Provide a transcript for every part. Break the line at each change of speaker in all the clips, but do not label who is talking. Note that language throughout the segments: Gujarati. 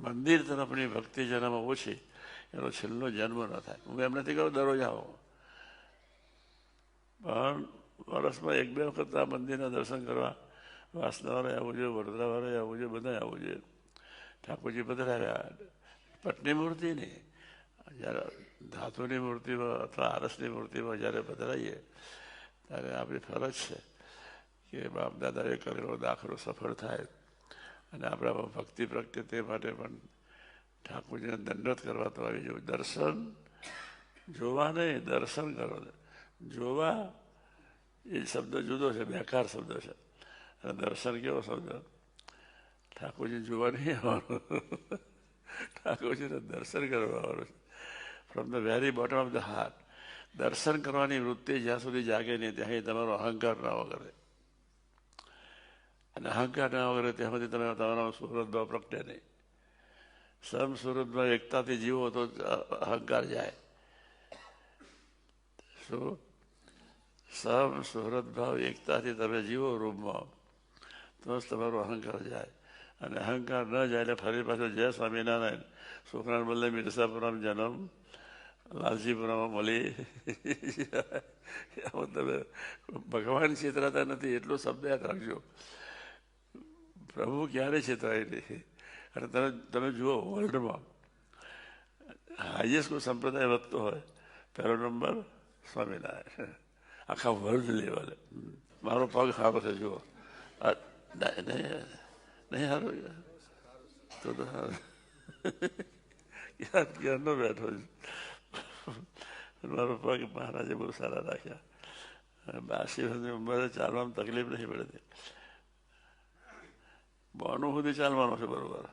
મંદિર તરફની ભક્તિ જેનામાં ઓછી, એનો છેલ્લો જન્મ ન થાય. હું એમ નથી કહું દરરોજ આવો. પણ વર્ષમાં એક બે વખત આ મંદિરના દર્શન કરવા વાસનાવાળા આવવું જોઈએ વડોદરાવાળા આવવું જોઈએ બધા આવવું જોઈએ. ઠાકોરજી પધરાવ્યા. પટની મૂર્તિ નહીં. જ્યારે ધાતુની મૂર્તિમાં અથવા આરસની મૂર્તિમાં જ્યારે પધરાઈએ, ત્યારે આપણી ફરજ છે કે બાપ દાદાએ કરેલો દાખલો સફળ થાય. અને આપણામાં ભક્તિ પ્રગટે તે માટે પણ ઠાકોરજીને દંડત કરવા તો આવી જવું. દર્શન જોવા નહીં, દર્શન કરો. જોવા એ શબ્દ જુદો છે, બેકાર શબ્દ છે. અને દર્શન કેવો શબ્દ? ઠાકોરજી જોવા નહીં આવવાનું. ઠાકોરજીને દર્શન કરવા આવવાનું છે. From the very bottom of the heart. દર્શન કરવાની વૃત્તિ જ્યાં સુધી જાગે નહીં ત્યાં તમારો અહંકાર ના વગરે. અને અહંકાર ના વગરે ત્યાં તમે તમારામાં સુહૃદભાવ ભાવ પ્રગટે નહીં. સમ સુહૃદભાવ એકતાથી જીવો તો અહંકાર જાય. શું? સમ સુહૃદભાવ એકતાથી તમે જીવો રૂમમાં, તો જ તમારો અહંકાર જાય. અને અહંકાર ન જાય એટલે ફરી પાછું જય સ્વામિનારાયણ. છોકરાને બદલે મિરસાપુરામ જન્મ, લાલજીપુરામાં મળી. તમે ભગવાન ચિત્રતા નથી, એટલો શબ્દ યાદ રાખજો. પ્રભુ ક્યારે છેતરાય નહીં? અને તમે તમે જુઓ વર્લ્ડમાં. હાઈએસ્ટ કોઈ સંપ્રદાય વધતો હોય, પહેલો નંબર સ્વામિનારાયણ. આખા વર્લ્ડ લેવલે. મારો પગ સારો છે, જુઓ. નહીં સારો? તો તો સારું. યાદ ક્યારનો બેઠો મારો પગ મહારાજે બહુ સારા રાખ્યા. વર્ષની ઉંમરે ચાલવામાં તકલીફ નહીં પડતી. બોનું સુધી ચાલવાનું છે બરોબર.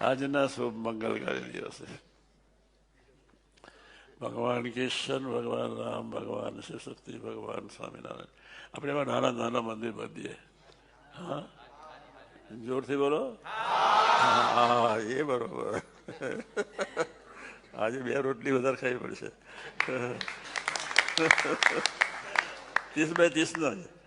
આજના શુભ મંગલકારી દિવસે. ભગવાન કિશન, ભગવાન રામ, ભગવાન શિવશક્તિ ભગવાન સ્વામિનારાયણ. આપણે એવા નાના નાના મંદિર બાંધીએ. હા? જોરથી બોલો? હા, એ બરોબર. આજે બે રોટલી વધારે ખાવી પડશે. ત્રીસ બાય ત્રીસ નો